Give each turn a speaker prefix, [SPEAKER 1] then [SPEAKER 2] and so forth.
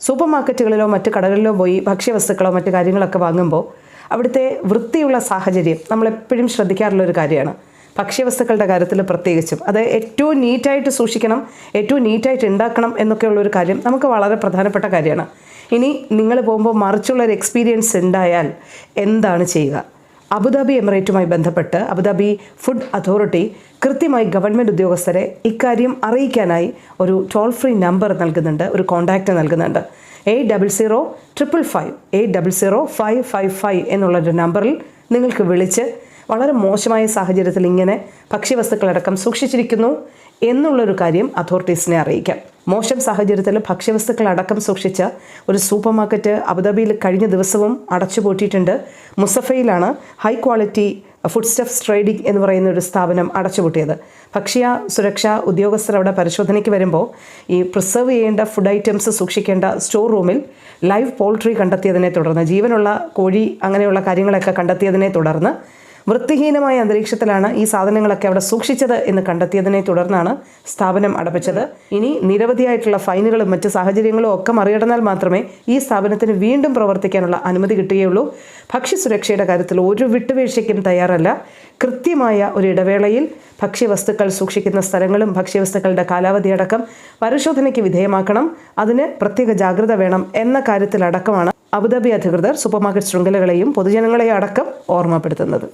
[SPEAKER 1] Super മാർക്കറ്റുകളിലോ മറ്റ് കടകളിലോ പോയി ഭക്ഷ്യവസ്തുക്കളോ മറ്റു കാര്യങ്ങളൊക്കെ വാങ്ങുമ്പോൾ അവിടുത്തെ വൃത്തിയുള്ള സാഹചര്യം നമ്മളെപ്പോഴും ശ്രദ്ധിക്കാറുള്ള ഒരു കാര്യമാണ്. ഭക്ഷ്യവസ്തുക്കളുടെ കാര്യത്തിൽ പ്രത്യേകിച്ചും. അത് ഏറ്റവും നീറ്റായിട്ട് സൂക്ഷിക്കണം ഏറ്റവും നീറ്റായിട്ട് ഉണ്ടാക്കണം എന്നൊക്കെയുള്ള ഒരു കാര്യം നമുക്ക് വളരെ പ്രധാനപ്പെട്ട കാര്യമാണ്. ഇനി നിങ്ങൾ പോകുമ്പോൾ മറിച്ചുള്ളൊരു എക്സ്പീരിയൻസ് ഉണ്ടായാൽ എന്താണ് ചെയ്യുക? അബുദാബി എമിറേറ്റുമായി ബന്ധപ്പെട്ട് അബുദാബി ഫുഡ് അതോറിറ്റി കൃത്യമായി ഗവൺമെന്റ് ഉദ്യോഗസ്ഥരെ ഇക്കാര്യം അറിയിക്കാനായി ഒരു ടോൾ ഫ്രീ നമ്പർ നൽകുന്നുണ്ട് ഒരു കോൺടാക്റ്റ് നൽകുന്നുണ്ട്. Eight double zero triple five eight double zero five five five എന്നുള്ളൊരു നമ്പറിൽ നിങ്ങൾക്ക് വിളിച്ച് വളരെ മോശമായ സാഹചര്യത്തിൽ ഇങ്ങനെ ഭക്ഷ്യവസ്തുക്കളടക്കം സൂക്ഷിച്ചിരിക്കുന്നു എന്നുള്ളൊരു കാര്യം അതോറിറ്റീസിനെ അറിയിക്കാം. മോശം സാഹചര്യത്തിൽ ഭക്ഷ്യവസ്തുക്കൾ അടക്കം സൂക്ഷിച്ച ഒരു സൂപ്പർ മാർക്കറ്റ് അബുദാബിയിൽ കഴിഞ്ഞ ദിവസവും അടച്ചുപൂട്ടിയിട്ടുണ്ട്. മുസഫയിലാണ് high quality food stuffs trading എന്ന് പറയുന്ന ഒരു സ്ഥാപനം അടച്ചുപൂട്ടിയത്. ഭക്ഷ്യ സുരക്ഷാ ഉദ്യോഗസ്ഥർ അവിടെ പരിശോധനയ്ക്ക് വരുമ്പോൾ ഈ പ്രിസർവ് ചെയ്യേണ്ട ഫുഡ് ഐറ്റംസ് സൂക്ഷിക്കേണ്ട സ്റ്റോർ റൂമിൽ ലൈവ് പോൾട്രി കണ്ടെത്തിയതിനെ തുടർന്ന് ജീവനുള്ള കോഴി അങ്ങനെയുള്ള കാര്യങ്ങളൊക്കെ കണ്ടെത്തിയതിനെ തുടർന്ന് വൃത്തിഹീനമായ അന്തരീക്ഷത്തിലാണ് ഈ സാധനങ്ങളൊക്കെ അവിടെ സൂക്ഷിച്ചത് എന്ന് കണ്ടെത്തിയതിനെ തുടർന്നാണ് സ്ഥാപനം അടപ്പിച്ചത്. ഇനി നിരവധിയായിട്ടുള്ള ഫൈനുകളും മറ്റ് സാഹചര്യങ്ങളും ഒക്കെ മറികടന്നാൽ മാത്രമേ ഈ സ്ഥാപനത്തിന് വീണ്ടും പ്രവർത്തിക്കാനുള്ള അനുമതി കിട്ടുകയുള്ളൂ. ഭക്ഷ്യസുരക്ഷയുടെ കാര്യത്തിൽ ഒരു വിട്ടുവീഴ്ചയ്ക്കും തയ്യാറല്ല. കൃത്യമായ ഒരു ഇടവേളയിൽ ഭക്ഷ്യവസ്തുക്കൾ സൂക്ഷിക്കുന്ന സ്ഥലങ്ങളും ഭക്ഷ്യവസ്തുക്കളുടെ കാലാവധി അടക്കം പരിശോധനയ്ക്ക് വിധേയമാക്കണം. അതിന് പ്രത്യേക ജാഗ്രത വേണം എന്ന കാര്യത്തിലടക്കമാണ് അബുദാബി അധികൃതർ സൂപ്പർമാർക്കറ്റ് ശൃംഖലകളെയും പൊതുജനങ്ങളെയും അടക്കം ഓർമ്മപ്പെടുത്തുന്നത്.